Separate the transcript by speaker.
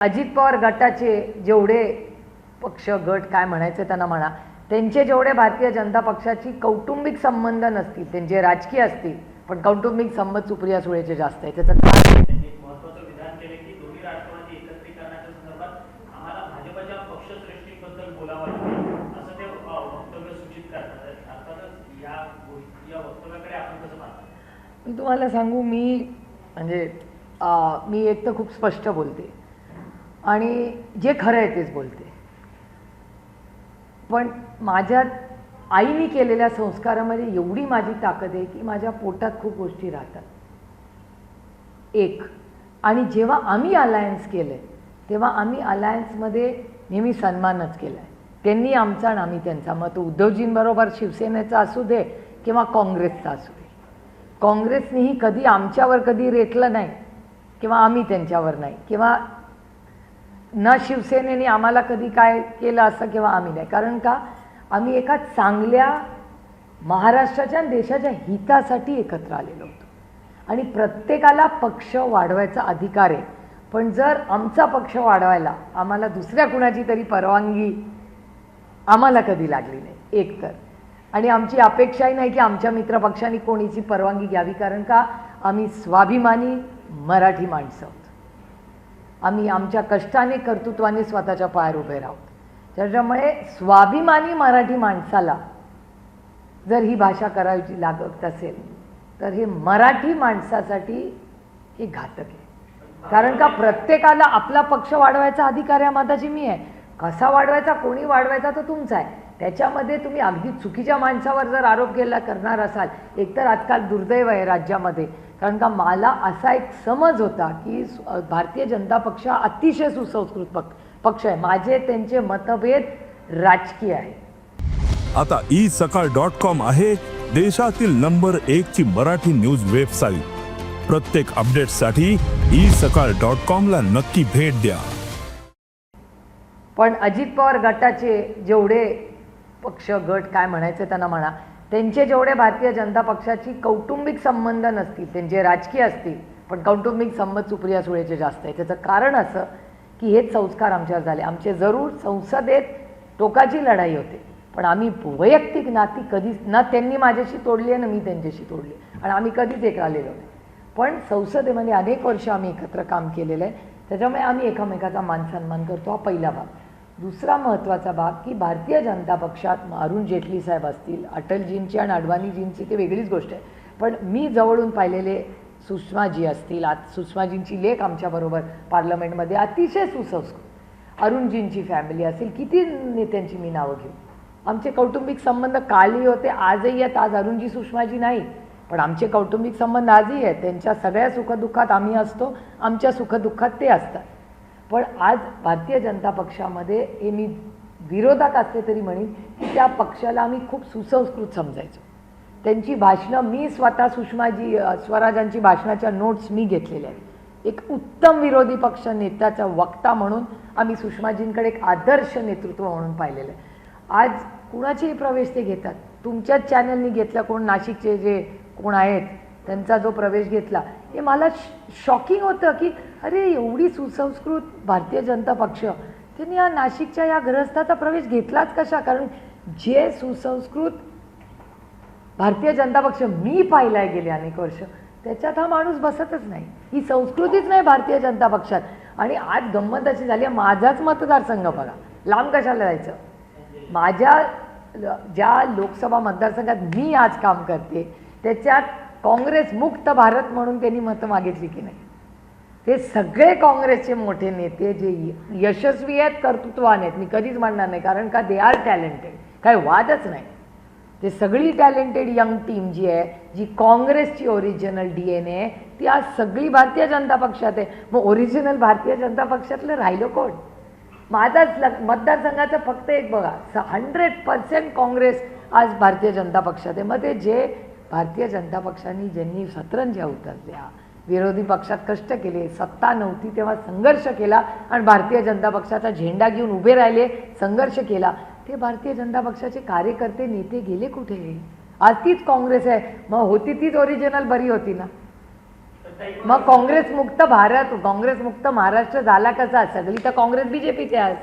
Speaker 1: अजित पवार गटाचे जेवढे पक्ष गट काय म्हणायचे त्यांना म्हणा त्यांचे जेवढे भारतीय जनता पक्षाची कौटुंबिक संबंध नसतील त्यांचे राजकीय असतील पण कौटुंबिक संबंध सुप्रिया सुळेचे जास्त आहे त्याचं कारण
Speaker 2: त्यांनी एक महत्वाचं विधान केले की दोन्ही राष्ट्रवादी एकत्रीकरणाच्या संदर्भात आम्हाला भाजपच्या पक्षश्रेष्ठीबद्दल बोलावं लागेल. असं ते अ, वक्तव्य सूचित करतात. अर्थातच या गोष्टी या वक्तव्याकडे आपण कसं पाहता?
Speaker 1: मी तुम्हाला सांगू मी म्हणजे मी एक तर खूप स्पष्ट बोलते. आणि जे खरं आहे तेच बोलते. पण माझ्या आईने केलेल्या संस्कारामध्ये एवढी माझी ताकद आहे की माझ्या पोटात खूप गोष्टी राहतात. एक आणि जेव्हा आम्ही अलायन्स केलं आहे तेव्हा आम्ही अलायन्समध्ये नेहमी सन्मानच केला आहे त्यांनी आमचा आणि आम्ही त्यांचा. मग तो उद्धवजींबरोबर शिवसेनेचा असू दे किंवा काँग्रेसचा असू दे. काँग्रेसनेही कधी आमच्यावर कधी रेटलं नाही किंवा आम्ही त्यांच्यावर नाही किंवा न शिवसेनेने आम्हाला कधी काय केलं असं किंवा आम्ही नाही. कारण का? आम्ही एका चांगल्या महाराष्ट्राच्या आणि देशाच्या हितासाठी एकत्र आलेलो होतो. आणि प्रत्येकाला पक्ष वाढवायचा अधिकार आहे. पण जर आमचा पक्ष वाढवायला आम्हाला दुसऱ्या कुणाची तरी परवानगी आम्हाला कधी लागली नाही. एकतर आणि आमची अपेक्षाही नाही की आमच्या मित्रपक्षांनी कोणीची परवानगी घ्यावी. कारण का? आम्ही स्वाभिमानी मराठी माणसं. आम्ही आमच्या कष्टाने कर्तृत्वाने स्वतःच्या पायावर उभे राहू. त्याच्यामुळे स्वाभिमानी मराठी माणसाला जर ही भाषा करायची लागत असेल तर हे मराठी माणसासाठी हे घातक आहे. कारण का प्रत्येकाला आपला पक्ष वाढवायचा अधिकार या मताची मी आहे. कसा वाढवायचा कोणी वाढवायचा तो तुमचा आहे. त्याच्यामध्ये तुम्ही अगदी चुकीच्या माणसावर जर आरोप केला करणार असाल एकतर आजकाल दुर्दैव आहे राज्यामध्ये. कारण का मला असा एक समज होता की भारतीय जनता पक्ष हा अतिशय सुसंस्कृत पक्ष पक्ष आहे. माझे त्यांचे मतभेद राजकीय आहे.
Speaker 3: आता ई सकाळ डॉट कॉम आहे देशातील नंबर एक ची मराठी न्यूज वेबसाईट. प्रत्येक अपडेटसाठी ई सकाळ डॉट कॉम ला नक्की भेट द्या.
Speaker 1: पण अजित पवार गटाचे जेवढे पक्ष गट काय म्हणायचे त्यांना म्हणा त्यांचे जेवढे भारतीय जनता पक्षाची कौटुंबिक संबंध नसतील त्यांचे राजकीय असतील पण कौटुंबिक संबंध सुप्रिया सुळेचे जास्त आहे त्याचं कारण असं की हेच संस्कार आमच्यावर झाले. आमचे जरूर संसदेत टोकाची लढाई होते. पण आम्ही वैयक्तिक नाती कधीच ना त्यांनी माझ्याशी तोडली आहे ना मी त्यांच्याशी तोडली. आणि आम्ही कधीच एक आलेलो नाही. पण संसदेमध्ये अनेक वर्ष आम्ही एकत्र काम केलेलं आहे. त्याच्यामुळे आम्ही एकमेकाचा मान सन्मान करतो. हा पहिला भाग. दुसरा महत्त्वाचा भाग की भारतीय जनता पक्षात अरुण जेटली साहेब असतील अटलजींची आणि अडवाणीजींची ते वेगळीच गोष्ट आहे. पण मी जवळून पाहिलेले सुषमाजी असतील आज सुषमाजींची लेख आमच्याबरोबर पार्लमेंटमध्ये अतिशय सुसंस्कृत. अरुणजींची फॅमिली असेल किती नेत्यांची मी नावं घेऊ. आमचे कौटुंबिक संबंध कालही होते आजही आहेत. आज अरुणजी सुषमाजी नाही. पण आमचे कौटुंबिक संबंध आजही आहेत. त्यांच्या सगळ्या सुखदुःखात आम्ही असतो आमच्या सुखदुःखात ते असतात. पण आज भारतीय जनता पक्षामध्ये हे मी विरोधात असले तरी म्हणेन की त्या पक्षाला आम्ही खूप सुसंस्कृत समजायचो. त्यांची भाषणं मी स्वतः सुषमाजी स्वराजांची भाषणाच्या नोट्स मी घेतलेल्या आहेत. एक उत्तम विरोधी पक्ष नेत्याचा वक्ता म्हणून आम्ही सुषमाजींकडे एक आदर्श नेतृत्व म्हणून पाहिलेलं आहे. आज कुणाचेही प्रवेश ते घेतात. तुमच्याच चॅनलनी घेतला कोण? नाशिकचे जे कोण आहेत त्यांचा जो प्रवेश घेतला हे मला शॉकिंग होतं की अरे एवढी सुसंस्कृत भारतीय जनता पक्ष. त्यांनी या नाशिकच्या या ग्रहस्थाचा प्रवेश घेतलाच कशा? कारण जे सुसंस्कृत भारतीय जनता पक्ष मी पाहिलाय गेले अनेक वर्ष त्याच्यात हा माणूस बसतच नाही. ही संस्कृतीच नाही भारतीय जनता पक्षात. आणि आज गंमत अशी झाली आहे, माझाच मतदारसंघ बघा. लांब कशाला जायचं? माझ्या ज्या लोकसभा मतदारसंघात मी आज काम करते त्याच्यात काँग्रेस मुक्त भारत म्हणून त्यांनी मतं मागितली की नाही? ते सगळे काँग्रेसचे मोठे नेते जे यशस्वी आहेत कर्तृत्वान आहेत. मी कधीच म्हणणार नाही कारण का दे आर टॅलेंटेड काय वादच नाही. ते सगळी टॅलेंटेड यंग टीम जी आहे जी काँग्रेसची ओरिजिनल डी एन ए ती आज सगळी भारतीय जनता पक्षात आहे. मग ओरिजिनल भारतीय जनता पक्षातलं राहिलं कोण? माझाच लग मतदारसंघाचं फक्त एक बघा हंड्रेड पर्सेंट काँग्रेस आज भारतीय जनता पक्षात आहे. मग ते जे भारतीय जनता पक्षाने ज्यांनी सतरंज्या उतरल्या विरोधी पक्षात कष्ट केले सत्ता नव्हती तेव्हा संघर्ष केला आणि भारतीय जनता पक्षाचा झेंडा घेऊन उभे राहिले संघर्ष केला. ते भारतीय जनता पक्षाचे कार्यकर्ते नेते गेले कुठे? आज तीच काँग्रेस आहे. मग होती तीच ओरिजिनल बरी होती ना? मग काँग्रेस मुक्त भारत काँग्रेस मुक्त महाराष्ट्र झाला कसा? सगळी तर काँग्रेस बीजेपीचे आज.